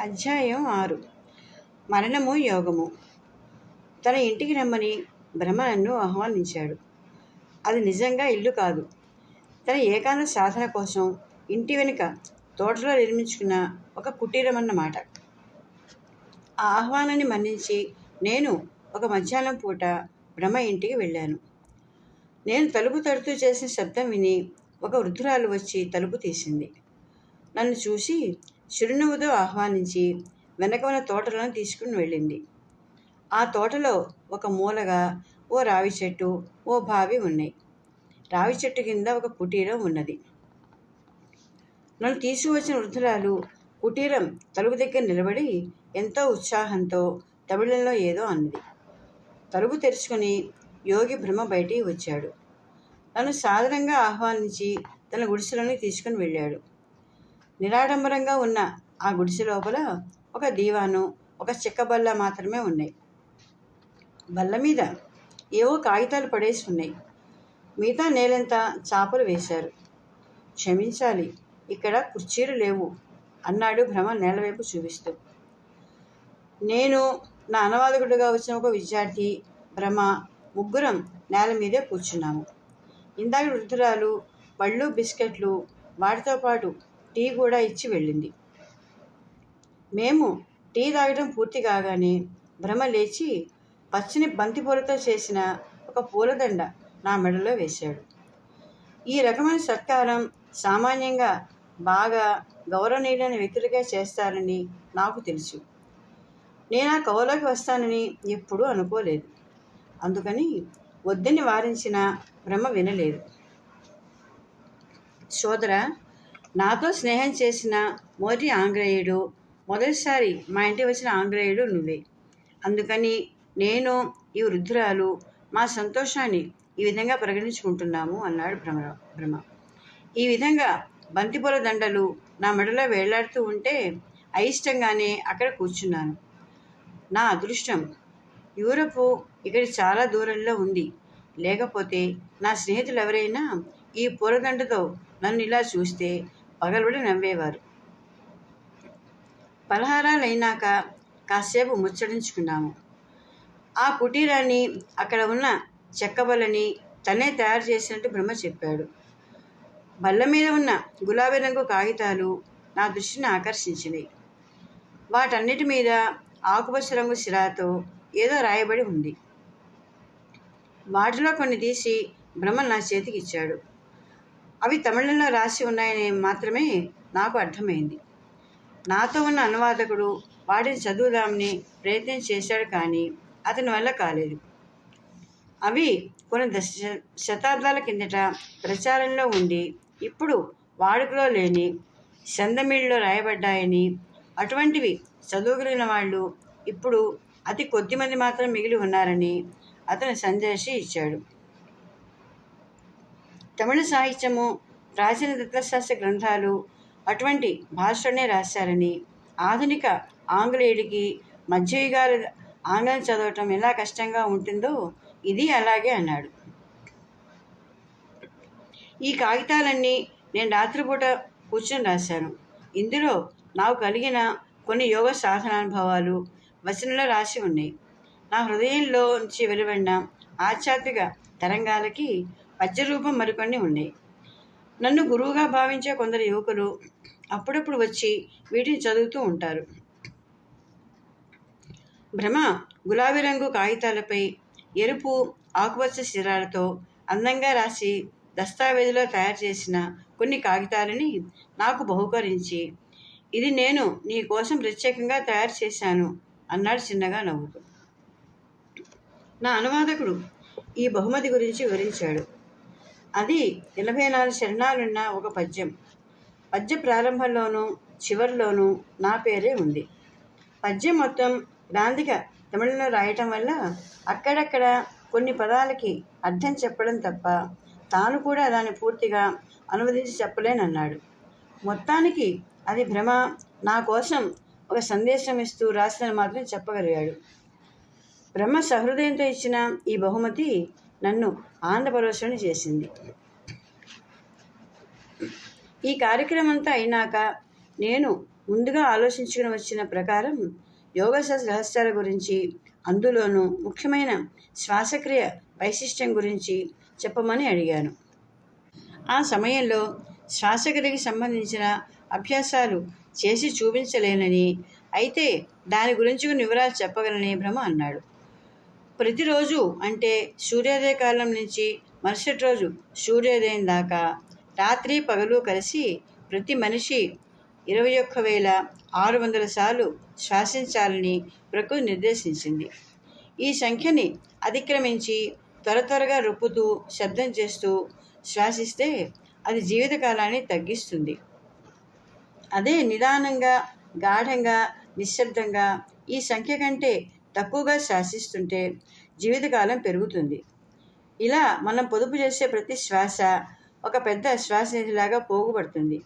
అధ్యాయం ఆరు. మరణము యోగము. తన ఇంటికి రమ్మని బ్రహ్మ నన్ను ఆహ్వానించాడు. అది నిజంగా ఇల్లు కాదు. తన ఏకాంత సాధన కోసం ఇంటి వెనుక తోటలో నిర్మించుకున్న ఒక కుటీరం అన్నమాట ఆ ఆహ్వానాన్ని మన్నించి నేను ఒక మధ్యాహ్నం పూట బ్రహ్మ ఇంటికి వెళ్ళాను. నేను తలుపు తడుతూ చేసిన శబ్దం విని ఒక వృద్ధురాలు వచ్చి తలుపు తీసింది. నన్ను చూసి చిరునవ్వుతో ఆహ్వానించి వెనక ఉన్న తోటలను తీసుకుని వెళ్ళింది. ఆ తోటలో ఒక మూలగా ఓ రావి చెట్టు ఓ బావి ఉన్నాయి. రావి చెట్టు కింద ఒక కుటీరం ఉన్నది. నన్ను తీసుకువచ్చిన వృద్ధురాలు కుటీరం తలుపు దగ్గర నిలబడి ఎంతో ఉత్సాహంతో తమిళంలో ఏదో అన్నది. తలుపు తెరుచుకొని యోగి బ్రహ్మ బయటికి వచ్చాడు. నన్ను సాధారణంగా ఆహ్వానించి తన గుడిసెలోని తీసుకుని వెళ్ళాడు. నిరాడంబరంగా ఉన్న ఆ గుడిసె లోపల ఒక దీవాను ఒక చెక్క బల్ల మాత్రమే ఉన్నాయి. బల్ల మీద ఏవో కాగితాలు పడేసి ఉన్నాయి. మిగతా నేలంతా చాపలు వేశారు? క్షమించాలి ఇక్కడ కుర్చీలు లేవు అన్నాడు భ్రమ నేలవైపు చూపిస్తూ. నేను నా అనువాదకుడిగా వచ్చిన ఒక విద్యార్థి భ్రమ ముగ్గురం నేల మీదే కూర్చున్నాము. ఇందాక వృద్ధురాలు పళ్ళు బిస్కెట్లు వాటితో పాటు టీ కూడా ఇచ్చి వెళ్ళింది. మేము టీ తాగడం పూర్తి కాగానే భ్రమ లేచి పచ్చని బంతి పూలతో చేసిన ఒక పూలదండ నా మెడలో వేశాడు. ఈ రకమైన సత్కారం సామాన్యంగా బాగా గౌరవనీయులైన వ్యక్తులుగా చేస్తారని నాకు తెలుసు. నేను ఆ కవలోకి వస్తానని ఎప్పుడూ అనుకోలేదు. అందుకని వద్దని వారించిన భ్రమ వినలేదు. సోదర నాతో స్నేహం చేసిన మొదటి ఆంగ్లేయుడు మొదటిసారి మా ఇంటికి వచ్చిన ఆంగ్లేయుడు నువ్వే. అందుకని నేను ఈ వృద్ధురాలు మా సంతోషాన్ని ఈ విధంగా ప్రకటించుకుంటున్నాము అన్నాడు భ్రమ భ్రమ. ఈ విధంగా బంతిపూల దండలు నా మెడలో వేలాడుతూ ఉంటే అయిష్టంగానే అక్కడ కూర్చున్నాను. నా అదృష్టం యూరప్ ఇక్కడ చాలా దూరంలో ఉంది. లేకపోతే నా స్నేహితులు ఎవరైనా ఈ పూలదండతో నన్ను ఇలా చూస్తే పగలబడి నవ్వేవారు. పలహారాలు అయినాక కాసేపు ముచ్చడించుకున్నాము ఆ కుటీరాన్ని అక్కడ ఉన్న చెక్క బల్లని తనే తయారు చేసినట్టు బ్రహ్మ చెప్పాడు. బల్ల మీద ఉన్న గులాబీ రంగు కాగితాలు నా దృష్టిని ఆకర్షించినాయి వాటన్నిటి మీద ఆకుపచ్చ రంగు సిరాతో ఏదో రాయబడి ఉంది. వాటిలో కొన్ని తీసి బ్రహ్మ నా చేతికి ఇచ్చాడు అవి తమిళంలో రాసి ఉన్నాయని మాత్రమే నాకు అర్థమైంది. నాతో ఉన్న అనువాదకుడు వాటిని చదువుదామని ప్రయత్నం చేశాడు కానీ అతని వల్ల కాలేదు. అవి కొన్ని దశ శతాబ్దాల కిందట ప్రచారంలో ఉండి ఇప్పుడు వాడుకలో లేని సందమిడిలో రాయబడ్డాయని అటువంటివి చదువుగలిగిన వాళ్ళు ఇప్పుడు అతి కొద్ది మంది మాత్రం మిగిలి ఉన్నారని అతను సందేశం ఇచ్చాడు తమిళ సాహిత్యము ప్రాచీన తత్వశాస్త్ర గ్రంథాలు అటువంటి భాషలోనే రాశారని ఆధునిక ఆంగ్లేయుడికి మధ్యయుగాల ఆంగ్లం చదవటం ఎలా కష్టంగా ఉంటుందో ఇది అలాగే అన్నాడు. ఈ కాగితాలన్నీ నేను రాత్రిపూట కూర్చొని రాశాను. ఇందులో నాకు కలిగిన కొన్ని యోగ సాధనానుభవాలు వచనంలో రాసి ఉన్నాయి. నా హృదయంలో నుంచి వెలువడిన ఆధ్యాత్మిక తరంగాలకి పద్యరూపం మరికొన్ని ఉన్నాయి. నన్ను గురువుగా భావించే కొందరు యువకులు అప్పుడప్పుడు వచ్చి వీటిని చదువుతూ ఉంటారు. భ్రమ గులాబీ రంగు కాగితాలపై ఎరుపు ఆకుపచ్చ శిరాలతో అందంగా రాసి దస్తావేజులో తయారు చేసిన కొన్ని కాగితాలని నాకు బహుకరించి ఇది నేను నీ కోసం ప్రత్యేకంగా తయారు చేశాను అన్నాడు చిన్నగా నవ్వుతూ. నా అనువాదకుడు ఈ బహుమతి గురించి వివరించాడు. అది ఎనభై నాలుగు శరణాలున్న ఒక పద్యం. పద్య ప్రారంభంలోనూ చివరిలోనూ నా పేరే ఉంది. పద్యం మొత్తం గ్రాంధిక తమిళంలో రాయటం వల్ల అక్కడక్కడ కొన్ని పదాలకి అర్థం చెప్పడం తప్ప తాను కూడా దాన్ని పూర్తిగా అనువదించి చెప్పలేనన్నాడు. మొత్తానికి అది భ్రమ నా కోసం ఒక సందేశం ఇస్తూ రాసిన మాత్రం చెప్పగలిగాడు. బ్రహ్మ సహృదయంతో ఇచ్చిన ఈ బహుమతి నన్ను ఆనందపరవశుని చేసింది. ఈ కార్యక్రమం అంతా అయినాక నేను ముందుగా ఆలోచించుకుని వచ్చిన ప్రకారం యోగశాస్త్ర రహస్యాల గురించి అందులోనూ ముఖ్యమైన శ్వాసక్రియ వైశిష్ట్యం గురించి చెప్పమని అడిగాను. ఆ సమయంలో శ్వాసక్రియకి సంబంధించిన అభ్యాసాలు చేసి చూపించలేనని అయితే దాని గురించి కొన్ని వివరాలు చెప్పగలనే బ్రహ్మ అన్నాడు. ప్రతిరోజు అంటే సూర్యోదయ కాలం నుంచి మరుసటి రోజు సూర్యోదయం దాకా రాత్రి పగలు కలిసి ప్రతి మనిషి ఇరవై ఒక్క వేల ఆరు వందల సార్లు శ్వాసించాలని ప్రకృతి నిర్దేశించింది. ఈ సంఖ్యని అతిక్రమించి త్వర త్వరగా రొప్పుతూ శబ్దం చేస్తూ శ్వాసిస్తే అది జీవితకాలాన్ని తగ్గిస్తుంది. అదే నిదానంగా గాఢంగా నిశ్శబ్దంగా ఈ సంఖ్య కంటే తక్కువగా శ్వాసిస్తుంటే జీవితకాలం పెరుగుతుంది. ఇలా మనం పొదుపు చేసే ప్రతి శ్వాస ఒక పెద్ద శ్వాస నిధిలాగా పోగుపడుతుంది.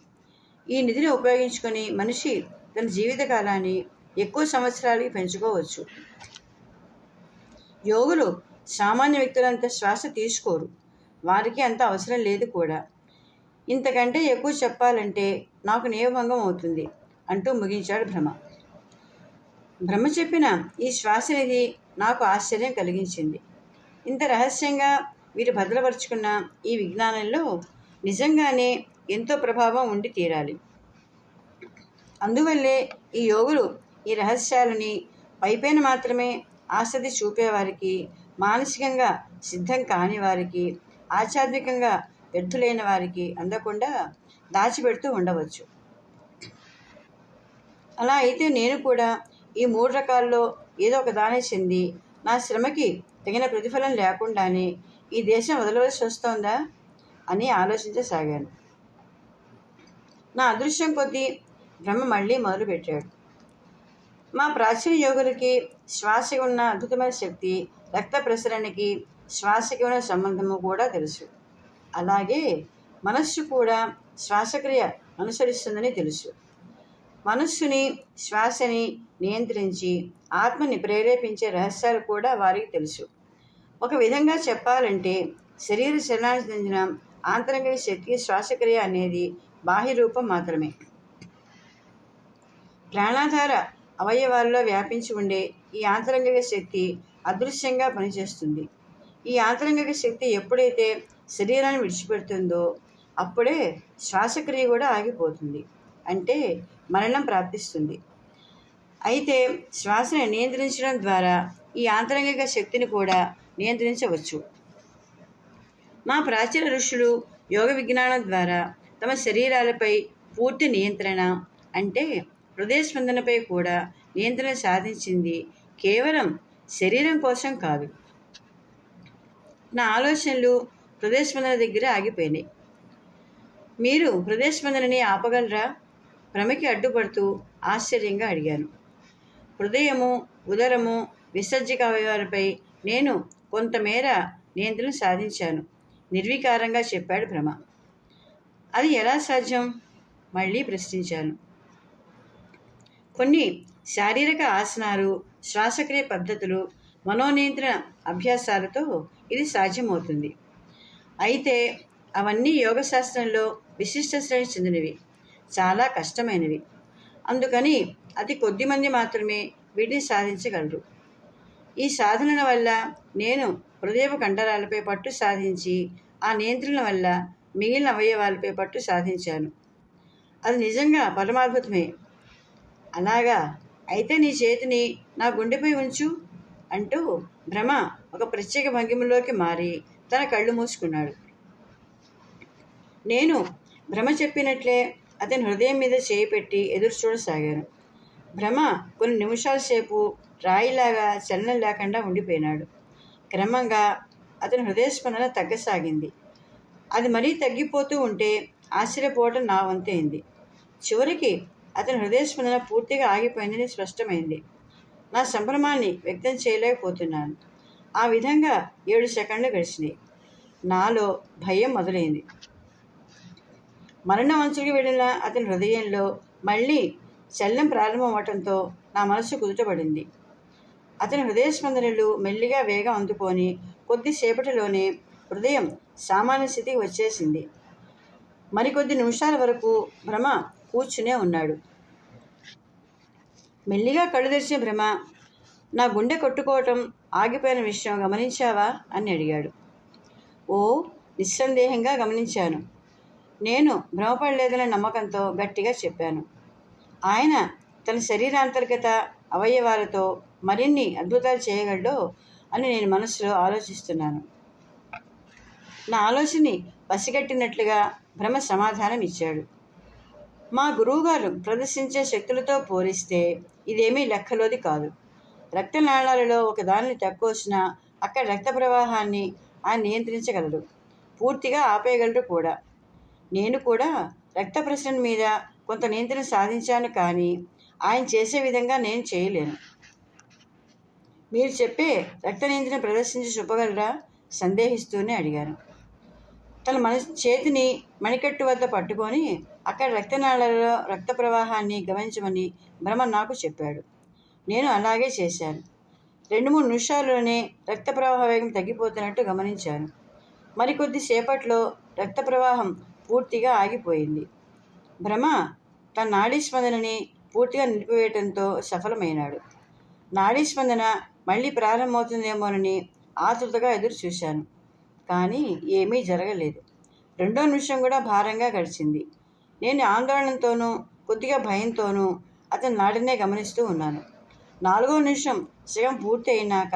ఈ నిధిని ఉపయోగించుకొని మనిషి తన జీవితకాలాన్ని ఎక్కువ సంవత్సరాలకి పెంచుకోవచ్చు. యోగులు సామాన్య వ్యక్తులంత శ్వాస తీసుకోరు. వారికి అంత అవసరం లేదు కూడా. ఇంతకంటే ఎక్కువ చెప్పాలంటే నాకు నియమభంగం అవుతుంది అంటూ ముగించాడు భ్రమ. బ్రహ్మ చెప్పిన ఈ శ్వాస నిధి నాకు ఆశ్చర్యం కలిగించింది. ఇంత రహస్యంగా వీరు భద్రపరుచుకున్న ఈ విజ్ఞానంలో నిజంగానే ఎంతో ప్రభావం ఉండి తీరాలి. అందువల్లే ఈ యోగులు ఈ రహస్యాలని పైపైన మాత్రమే ఆసక్తి చూపేవారికి మానసికంగా సిద్ధం కాని వారికి ఆధ్యాత్మికంగా వ్యర్థులైన వారికి అందకుండా దాచిపెడుతూ ఉండవచ్చు. అలా అయితే నేను కూడా ఈ మూడు రకాల్లో ఏదో ఒక దాని చెంది నా శ్రమకి తగిన ప్రతిఫలం లేకుండానే ఈ దేశం వదలవలసి వస్తోందా అని ఆలోచించసాగాను. నా అదృశ్యం కొద్దీ బ్రహ్మ మళ్ళీ మొదలుపెట్టాడు. మా ప్రాచీన యోగులకి శ్వాసకి ఉన్న అద్భుతమైన శక్తి రక్త ప్రసరణకి శ్వాసకి ఉన్న సంబంధము కూడా తెలుసు. అలాగే మనస్సు కూడా శ్వాసక్రియ అనుసరిస్తుందని తెలుసు. మనస్సుని శ్వాసని నియంత్రించి ఆత్మని ప్రేరేపించే రహస్యాలు కూడా వారికి తెలుసు. ఒక విధంగా చెప్పాలంటే శరీర చలనానికి చెందిన ఆంతరంగ శక్తి శ్వాసక్రియ అనేది బాహ్య రూపం మాత్రమే. ప్రాణాధార అవయవాల్లో వ్యాపించి ఉండే ఈ ఆంతరంగిక శక్తి అదృశ్యంగా పనిచేస్తుంది. ఈ ఆంతరంగిక శక్తి ఎప్పుడైతే శరీరాన్ని విడిచిపెడుతుందో అప్పుడే శ్వాసక్రియ కూడా ఆగిపోతుంది. అంటే మరణం ప్రాప్తిస్తుంది. అయితే శ్వాసను నియంత్రించడం ద్వారా ఈ ఆంతరంగిక శక్తిని కూడా నియంత్రించవచ్చు. మా ప్రాచీన ఋషులు యోగ విజ్ఞానం ద్వారా తమ శరీరాలపై పూర్తి నియంత్రణ అంటే హృదయ స్పందనపై కూడా నియంత్రణ సాధించింది కేవలం శరీరం కోసం కాదు. నా ఆలోచనలు హృదయ స్పందన దగ్గర ఆగిపోయినాయి. మీరు హృదయ స్పందనని ఆపగలరా? భ్రమకి అడ్డుపడుతూ ఆశ్చర్యంగా అడిగాను. హృదయము ఉదరము విసర్జిక అవయవాలపై నేను కొంతమేర నియంత్రణ సాధించాను నిర్వికారంగా చెప్పాడు భ్రమ. అది ఎలా సాధ్యం? మళ్ళీ ప్రశ్నించాను. కొన్ని శారీరక ఆసనాలు శ్వాసక్రియ పద్ధతులు మనోనియంత్రణ అభ్యాసాలతో ఇది సాధ్యమవుతుంది. అయితే అవన్నీ యోగశాస్త్రంలో విశిష్ట శ్రేణి చెందినవి. చాలా కష్టమైనవి. అందుకని అతి కొద్దిమంది మాత్రమే వీటిని సాధించగలరు. ఈ సాధనల వల్ల నేను హృదయపు కండరాలపై పట్టు సాధించి ఆ నియంత్రణ వల్ల మిగిలిన అవయవాలపై పట్టు సాధించాను. అది నిజంగా పరమాద్భుతమే. అలాగా? అయితే నీ చేతిని నా గుండెపై ఉంచు అంటూ భ్రమ ఒక ప్రత్యేక భంగిమలోకి మారి తన కళ్ళు మూసుకున్నాడు. నేను భ్రమ చెప్పినట్లే అతని హృదయం మీద చేయి పెట్టి ఎదురు చూడసాగాను. భ్రమ కొన్ని నిమిషాల సేపు రాయిలాగా చలనం లేకుండా ఉండిపోయినాడు. క్రమంగా అతని హృదయస్పందన తగ్గసాగింది. అది మరీ తగ్గిపోతూ ఉంటే ఆశ్చర్యపోవడం నా వంతైంది చివరికి అతని హృదయస్పందన పూర్తిగా ఆగిపోయిందని స్పష్టమైంది. నా సంభ్రమాన్ని వ్యక్తం చేయలేకపోతున్నాను. ఆ విధంగా ఏడు సెకండ్లు గడిచినాయి. నాలో భయం మొదలైంది. మరణ వంచుకి వెళ్ళిన అతని హృదయంలో మళ్ళీ శల్యం ప్రారంభమవటంతో నా మనసు కుదుటపడింది. అతని హృదయ స్పందనలు మెల్లిగా వేగం అందుకొని కొద్దిసేపటిలోనే హృదయం సామాన్య స్థితికి వచ్చేసింది. మరికొద్ది నిమిషాల వరకు భ్రమ కూర్చునే ఉన్నాడు. మెల్లిగా కళ్ళు తెరిచిన భ్రమ నా గుండె కొట్టుకోవటం ఆగిపోయిన విషయం గమనించావా? అని అడిగాడు. ఓ నిస్సందేహంగా గమనించాను. నేను భ్రమపడలేదనే నమ్మకంతో గట్టిగా చెప్పాను. ఆయన తన శరీరాంతర్గత అవయవాలతో మరిన్ని అద్భుతాలు చేయగలడో అని నేను మనసులో ఆలోచిస్తున్నాను. నా ఆలోచనని పసిగట్టినట్లుగా భ్రమ సమాధానం ఇచ్చాడు. మా గురువుగారు ప్రదర్శించే శక్తులతో పోలిస్తే ఇదేమీ లెక్కలోది కాదు. రక్తనాళాలలో ఒకదానిని తక్కువచ్చినా అక్కడ రక్త ప్రవాహాన్ని ఆయన నియంత్రించగలడు. పూర్తిగా ఆపేయగలడు కూడా. నేను కూడా రక్త ప్రసరణ మీద కొంత నియంత్రణ సాధించాను కానీ ఆయన చేసే విధంగా నేను చేయలేను. మీరు చెప్పే రక్త నియంత్రణ ప్రదర్శించి చూపగలరా? సందేహిస్తూనే అడిగాను. తన మన చేతిని మణికట్టు వద్ద పట్టుకొని అక్కడ రక్తనాళాలలో రక్త ప్రవాహాన్ని గమనించమని భ్రమ నాకు చెప్పాడు. నేను అలాగే చేశాను. రెండు మూడు నిమిషాల్లోనే రక్త ప్రవాహ వేగం తగ్గిపోతున్నట్టు గమనించాను. మరికొద్ది సేపట్లో రక్త ప్రవాహం పూర్తిగా ఆగిపోయింది. భ్రమ తన నాడీ స్పందనని పూర్తిగా నిలిపివేయడంతో సఫలమైనాడు. నాడీ స్పందన మళ్ళీ ప్రారంభమవుతుందేమోనని ఆతృతగా ఎదురు చూశాను కానీ ఏమీ జరగలేదు. రెండో నిమిషం కూడా భారంగా గడిచింది. నేను ఆందోళనతోనూ కొద్దిగా భయంతోనూ అతని నాడినే గమనిస్తూ ఉన్నాను. నాలుగో నిమిషం సగం పూర్తి అయినాక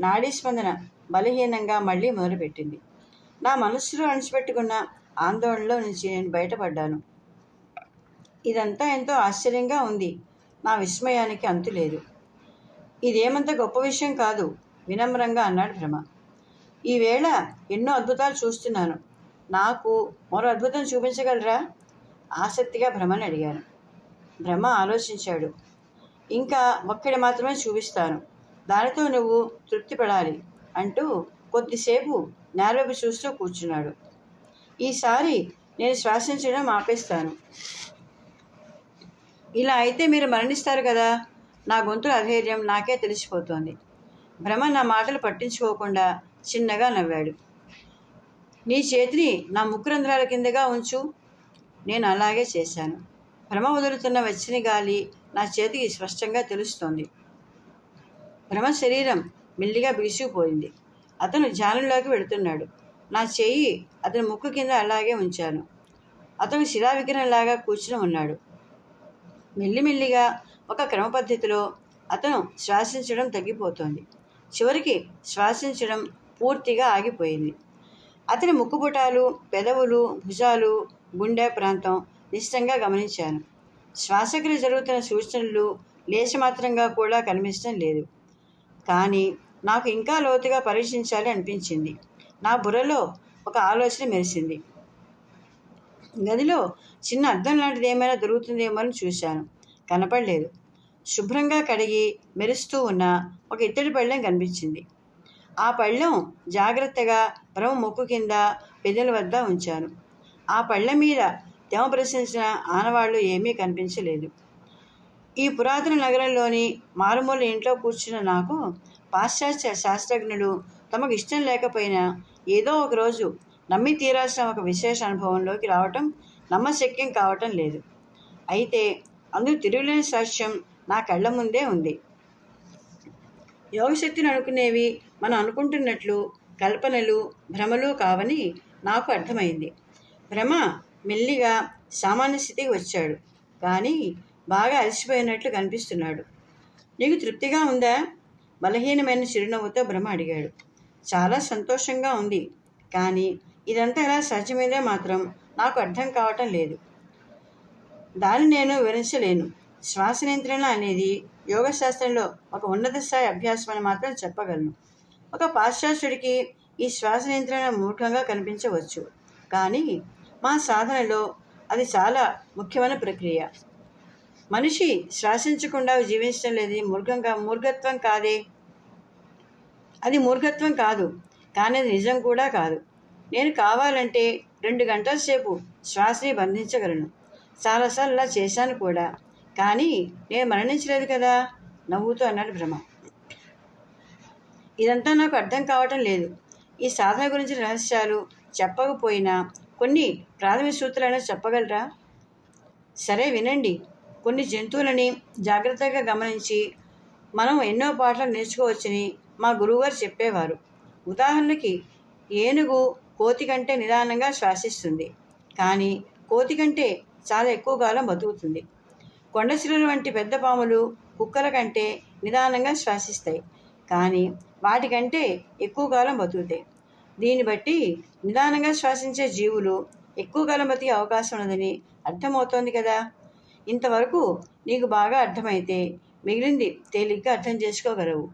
నాడీ స్పందన బలహీనంగా మళ్ళీ మొదలుపెట్టింది. నా మనస్సులో అణిచిపెట్టుకున్న ఆందోళనలో నుంచి నేను బయటపడ్డాను. ఇదంతా ఎంతో ఆశ్చర్యంగా ఉంది. నా విస్మయానికి అంతు లేదు. ఇదేమంత గొప్ప విషయం కాదు వినమ్రంగా అన్నాడు భ్రమ. ఈవేళ ఎన్నో అద్భుతాలు చూస్తున్నాను. నాకు మరో అద్భుతం చూపించగలరా? ఆసక్తిగా భ్రమని అడిగాను. భ్రమ ఆలోచించాడు. ఇంకా ఒక్కడి మాత్రమే చూపిస్తాను. దానితో నువ్వు తృప్తి పడాలి అంటూ కొద్దిసేపు నేలవైపు చూస్తూ కూర్చున్నాడు. ఈసారి నేను శ్వాసించడం ఆపేస్తాను. ఇలా అయితే మీరు మరణిస్తారు కదా. నా గొంతుల అధైర్యం నాకే తెలిసిపోతోంది. భ్రమ నా మాటలు పట్టించుకోకుండా చిన్నగా నవ్వాడు. నీ చేతిని నా ముక్కు రంధ్రాల కిందగా ఉంచు. నేను అలాగే చేశాను. భ్రమ వదులుతున్న వెచ్చని గాలి నా చేతికి స్పష్టంగా తెలుస్తోంది. భ్రమ శరీరం మెల్లిగా బిగుసుకుపోయింది అతను ధ్యానంలోకి వెళుతున్నాడు. నా చెయ్యి అతని ముక్కు కింద అలాగే ఉంచాను. అతను శిలా విగ్రహంలాగా కూర్చుని ఉన్నాడు. మెల్లిమెల్లిగా ఒక క్రమ పద్ధతిలో అతను శ్వాసించడం తగ్గిపోతోంది. చివరికి శ్వాసించడం పూర్తిగా ఆగిపోయింది. అతని ముక్కుపుటాలు పెదవులు భుజాలు గుండె ప్రాంతం నిశ్చితంగా గమనించాను. శ్వాసక్రియ జరుగుతున్న సూచనలు లేచమాత్రంగా కూడా కనిపించడం లేదు. కానీ నాకు ఇంకా లోతుగా పరీక్షించాలి అనిపించింది. నా బుర్రలో ఒక ఆలోచన మెరిసింది. గదిలో చిన్న అద్దం లాంటిది ఏమైనా దొరుకుతుందేమో అని చూశాను. కనపడలేదు. శుభ్రంగా కడిగి మెరుస్తూ ఉన్న ఒక ఇత్తడి పళ్ళెం కనిపించింది. ఆ పళ్ళెం జాగ్రత్తగా భ్రమ ముక్కు కింద పెదల వద్ద ఉంచాను. ఆ పళ్ళెం మీద తెమ ప్రశ్నించిన ఆనవాళ్ళు ఏమీ కనిపించలేదు. ఈ పురాతన నగరంలోని మారుమూల ఇంట్లో కూర్చున్న నాకు పాశ్చాత్య శాస్త్రజ్ఞుడు తమకు ఇష్టం లేకపోయినా ఏదో ఒక రోజు నమ్మి తీరాల్సిన ఒక విశేష అనుభవంలోకి రావటం నమ్మశక్యం కావటం లేదు. అయితే అందుకు తిరుగులేని సాక్ష్యం నా కళ్ళ ముందే ఉంది. యోగశక్తిని అనుకునేవి మనం అనుకుంటున్నట్లు కల్పనలు భ్రమలు కావని నాకు అర్థమైంది. భ్రమ మెల్లిగా సామాన్య స్థితికి వచ్చాడు. కానీ బాగా అలసిపోయినట్లు కనిపిస్తున్నాడు. నీకు తృప్తిగా ఉందా? బలహీనమైన చిరునవ్వుతో భ్రమ అడిగాడు. చాలా సంతోషంగా ఉంది. కానీ ఇదంతా ఎలా సాధ్యమైందో మాత్రం నాకు అర్థం కావటం లేదు. దాన్ని నేను వివరించలేను. శ్వాస నియంత్రణ అనేది యోగశాస్త్రంలో ఒక ఉన్నత స్థాయి అభ్యాసం అని మాత్రం చెప్పగలను. ఒక పాశ్చాత్యుడికి ఈ శ్వాస నియంత్రణ మూఢంగా కనిపించవచ్చు. కానీ మా సాధనలో అది చాలా ముఖ్యమైన ప్రక్రియ. మనిషి శ్వాసించకుండా జీవించడం లేదు మూర్ఖంగా మూర్ఘత్వం కాదే? అది మూర్ఖత్వం కాదు కానీ అది నిజం కూడా కాదు. నేను కావాలంటే రెండు గంటల సేపు శ్వాసని బంధించగలను. చాలాసార్లు అలా చేశాను కూడా కానీ నేను మరణించలేదు కదా? నవ్వుతూ అన్నాడు భ్రమ ఇదంతా నాకు అర్థం కావటం లేదు. ఈ సాధన గురించి రహస్యాలు చెప్పకపోయినా కొన్ని ప్రాథమిక సూత్రాలను చెప్పగలరా? సరే వినండి. కొన్ని జంతువులని జాగ్రత్తగా గమనించి మనం ఎన్నో పాటలు నేర్చుకోవచ్చని మా గురువుగారు చెప్పేవారు. ఉదాహరణకి ఏనుగు కోతి కంటే నిదానంగా శ్వాసిస్తుంది. కానీ కోతి కంటే చాలా ఎక్కువ కాలం బతుకుతుంది. కొండశిలలు వంటి పెద్ద పాములు కుక్కల కంటే నిదానంగా శ్వాసిస్తాయి. కానీ వాటికంటే ఎక్కువ కాలం బతుకుతాయి. దీన్ని బట్టి నిదానంగా శ్వాసించే జీవులు ఎక్కువ కాలం బతికే అవకాశం ఉన్నదని అర్థమవుతోంది కదా? ఇంతవరకు నీకు బాగా అర్థమైతే మిగిలింది తేలిగ్గా అర్థం చేసుకోగలవు.